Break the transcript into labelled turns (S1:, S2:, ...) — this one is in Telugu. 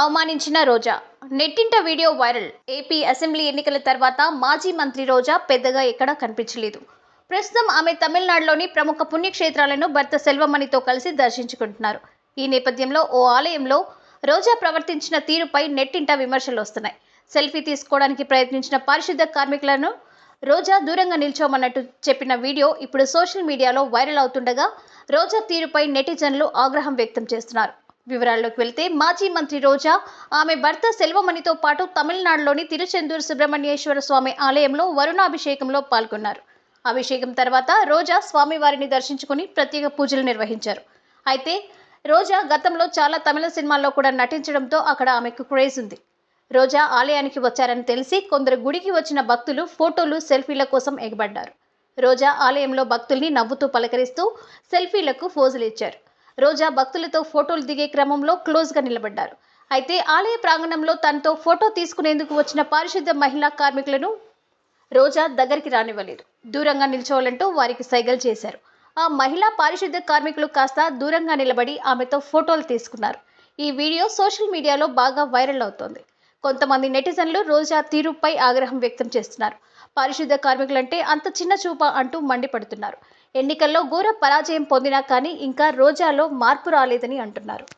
S1: అవమానించిన రోజా. నెట్టింట వీడియో వైరల్. ఏపీ అసెంబ్లీ ఎన్నికల తర్వాత మాజీ మంత్రి రోజా పెద్దగా ఎక్కడా కనిపించలేదు. ప్రస్తుతం ఆమె తమిళనాడులోని ప్రముఖ పుణ్యక్షేత్రాలను భర్త సెల్వమణితో కలిసి దర్శించుకుంటున్నారు. ఈ నేపథ్యంలో ఓ ఆలయంలో రోజా ప్రవర్తించిన తీరుపై నెట్టింట విమర్శలు వస్తున్నాయి. సెల్ఫీ తీసుకోవడానికి ప్రయత్నించిన పారిశుద్ధ కార్మికులను రోజా దూరంగా నిల్చోమన్నట్టు చెప్పిన వీడియో ఇప్పుడు సోషల్ మీడియాలో వైరల్ అవుతుండగా రోజా తీరుపై నెటిజన్లు ఆగ్రహం వ్యక్తం చేస్తున్నారు. వివరాల్లోకి వెళ్తే మాజీ మంత్రి రోజా ఆమె భర్త సెల్వమణితో పాటు తమిళనాడులోని తిరుచెందూరు సుబ్రహ్మణ్యేశ్వర స్వామి ఆలయంలో వరుణాభిషేకంలో పాల్గొన్నారు. అభిషేకం తర్వాత రోజా స్వామివారిని దర్శించుకుని ప్రత్యేక పూజలు నిర్వహించారు. అయితే రోజా గతంలో చాలా తమిళ సినిమాల్లో కూడా నటించడంతో అక్కడ ఆమెకు క్రేజ్ ఉంది. రోజా ఆలయానికి వచ్చారని తెలిసి కొందరు గుడికి వచ్చిన భక్తులు ఫోటోలు సెల్ఫీల కోసం ఎగబడ్డారు. రోజా ఆలయంలో భక్తుల్ని నవ్వుతూ పలకరిస్తూ సెల్ఫీలకు ఫోజులు ఇచ్చారు. రోజా భక్తులతో ఫోటోలు దిగే క్రమంలో క్లోజ్గా నిలబడ్డారు. అయితే ఆలయ ప్రాంగణంలో తనతో ఫోటో తీసుకునేందుకు వచ్చిన పారిశుద్ధ మహిళా కార్మికులను రోజా దగ్గరికి రానివ్వలేదు. దూరంగా నిల్చోవాలంటూ వారికి సైగలు చేశారు. ఆ మహిళా పారిశుద్ధ కార్మికులు కాస్త దూరంగా నిలబడి ఆమెతో ఫోటోలు తీసుకున్నారు. ఈ వీడియో సోషల్ మీడియాలో బాగా వైరల్ అవుతోంది. కొంతమంది నెటిజన్లు రోజా తీరుపై ఆగ్రహం వ్యక్తం చేస్తున్నారు. పారిశుద్ధ కార్మికులంటే అంత చిన్న చూప అంటూ మండిపడుతున్నారు. ఎన్నికల్లో ఘోర పరాజయం పొందినా కానీ ఇంకా రోజాలో మార్పు రాలేదని అంటున్నారు.